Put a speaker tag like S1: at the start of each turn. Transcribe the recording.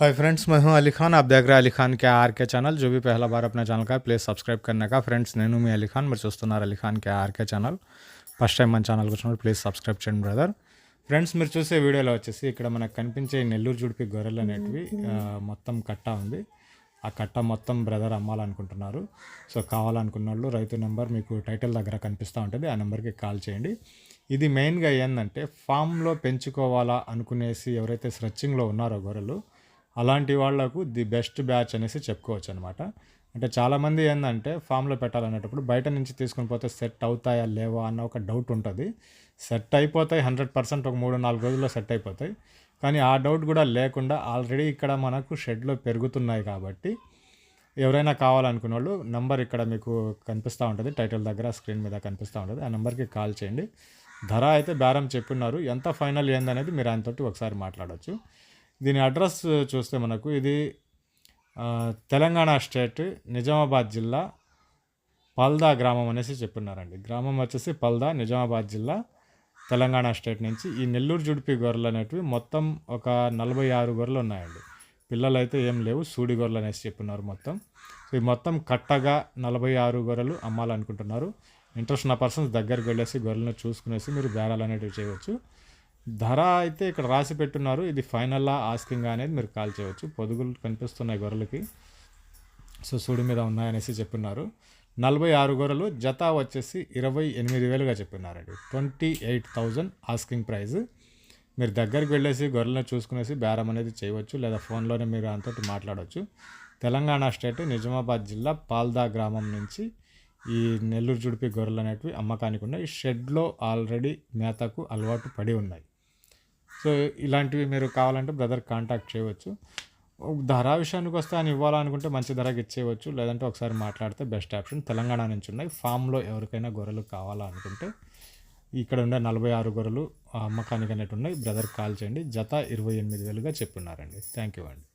S1: Hi friends मैं हूं अली खान आप देख रहे हैं अली खान के आर के चैनल जो भी पहला बार अपने ఛానల్ का ప్లీజ్ సబ్స్క్రైబ్ करने का ఫ్రెండ్స్ నేను మీ అలీ ఖాన్ మీరు చూస్తున్నారు Ali Khan K RK channel first time మన ఛానల్కి వచ్చినప్పుడు ప్లీజ్ సబ్స్క్రైబ్ చేయండి బ్రదర్ ఫ్రెండ్స్ మీరు చూసే వీడియోలో వచ్చేసి ఇక్కడ మనకు కనిపించే ఈ నెల్లూరు జుడిపి గొర్రెలు అనేటివి ఆ, మొత్తం కట్ట ఉంది ఆ కట్ట మొత్తం బ్రదర్ అమ్మాలనుకుంటున్నారు సో కావాలనుకున్న వాళ్ళు రైతు నెంబర్ మీకు టైటిల్ దగ్గర కనిపిస్తూ ఉంటుంది ఆ నెంబర్కి కాల్ చేయండి ఇది మెయిన్గా ఏంటంటే ఫామ్లో పెంచుకోవాలా అనుకునేసి ఎవరైతే స్ట్రెచ్చింగ్లో ఉన్నారో గొర్రెలు అలాంటి వాళ్ళకు ది బెస్ట్ బ్యాచ్ అనేసి చెప్పుకోవచ్చు అనమాట అంటే చాలామంది ఏంటంటే ఫామ్లో పెట్టాలనేటప్పుడు బయట నుంచి తీసుకుని పోతే సెట్ అవుతాయా లేవా అన్న ఒక డౌట్ ఉంటుంది. సెట్ అయిపోతాయి హండ్రెడ్ పర్సెంట్ ఒక మూడు నాలుగు రోజుల్లో సెట్ అయిపోతాయి. కానీ ఆ డౌట్ కూడా లేకుండా ఆల్రెడీ ఇక్కడ మనకు షెడ్లో పెరుగుతున్నాయి కాబట్టి ఎవరైనా కావాలనుకున్న వాళ్ళు నంబర్ ఇక్కడ మీకు కనిపిస్తూ ఉంటుంది టైటిల్ దగ్గర స్క్రీన్ మీద కనిపిస్తూ ఉంటుంది. ఆ నెంబర్కి కాల్ చేయండి. ధర అయితే బేరం చెప్పున్నారు. ఎంత ఫైనల్ ఏందనేది మీరు ఆయనతోటి ఒకసారి మాట్లాడవచ్చు దీని అడ్రస్ చూస్తే మనకు ఇది తెలంగాణ స్టేట్ నిజామాబాద్ జిల్లా పల్దా గ్రామం అనేసి చెప్పున్నారండి గ్రామం వచ్చేసి పల్దా నిజామాబాద్ జిల్లా తెలంగాణ స్టేట్ నుంచి ఈ నెల్లూరు జుడిపి గొర్రెలు అనేటివి మొత్తం ఒక నలభై ఆరు గొర్రెలు ఉన్నాయండి. పిల్లలు అయితే ఏం లేవు సూడి గొర్రెలు అనేసి చెప్పున్నారు మొత్తం. సో ఈ మొత్తం కట్టగా నలభై ఆరు గొర్రెలు అమ్మాలనుకుంటున్నారు. ఇంట్రెస్ట్ ఉన్న పర్సన్స్ దగ్గరికి వెళ్ళేసి గొర్రెలను చూసుకునేసి మీరు బేరాలు అనేటివి చేయవచ్చు. ధర అయితే ఇక్కడ రాసి పెట్టున్నారు. ఇది ఫైనల్లా ఆస్కింగ్ అనేది మీరు కాల్ చేయవచ్చు. పొదుగులు కనిపిస్తున్నాయి గొర్రెలకి. సో సూడి మీద ఉన్నాయనేసి చెప్పినారు. నలభై ఆరు గొర్రెలు జత వచ్చేసి ఇరవై ఎనిమిది వేలుగా చెప్పినారండి. Twenty eight thousand asking price. మీరు దగ్గరికి వెళ్ళేసి గొర్రెలను చూసుకునేసి బేరం అనేది చేయవచ్చు లేదా ఫోన్లోనే మీరు అంతటి మాట్లాడవచ్చు తెలంగాణ స్టేట్ నిజామాబాద్ జిల్లా పాల్దా గ్రామం నుంచి ఈ నెల్లూరు జుడిపి గొర్రెలు అనేటివి అమ్మకానికి ఉన్నాయి. షెడ్లో ఆల్రెడీ మేతకు అలవాటు పడి ఉన్నాయి. సో ఇలాంటివి మీరు కావాలంటే బ్రదర్ కాంటాక్ట్ చేయవచ్చు. ధర విషయానికి వస్తే ఆయన ఇవ్వాలనుకుంటే మంచి ధరకి ఇచ్చేయవచ్చు. లేదంటే ఒకసారి మాట్లాడితే బెస్ట్ ఆప్షన్. తెలంగాణ నుంచి ఉన్నాయి. ఫామ్లో ఎవరికైనా గొర్రెలు కావాలనుకుంటే ఇక్కడ ఉండే నలభై ఆరు గొర్రెలు అమ్మకానికి అనేవి ఉన్నాయి. బ్రదర్ కాల్ చేయండి. జత ఇరవై ఎనిమిది వేలుగా చెప్పున్నారండి. థ్యాంక్ యూ అండి.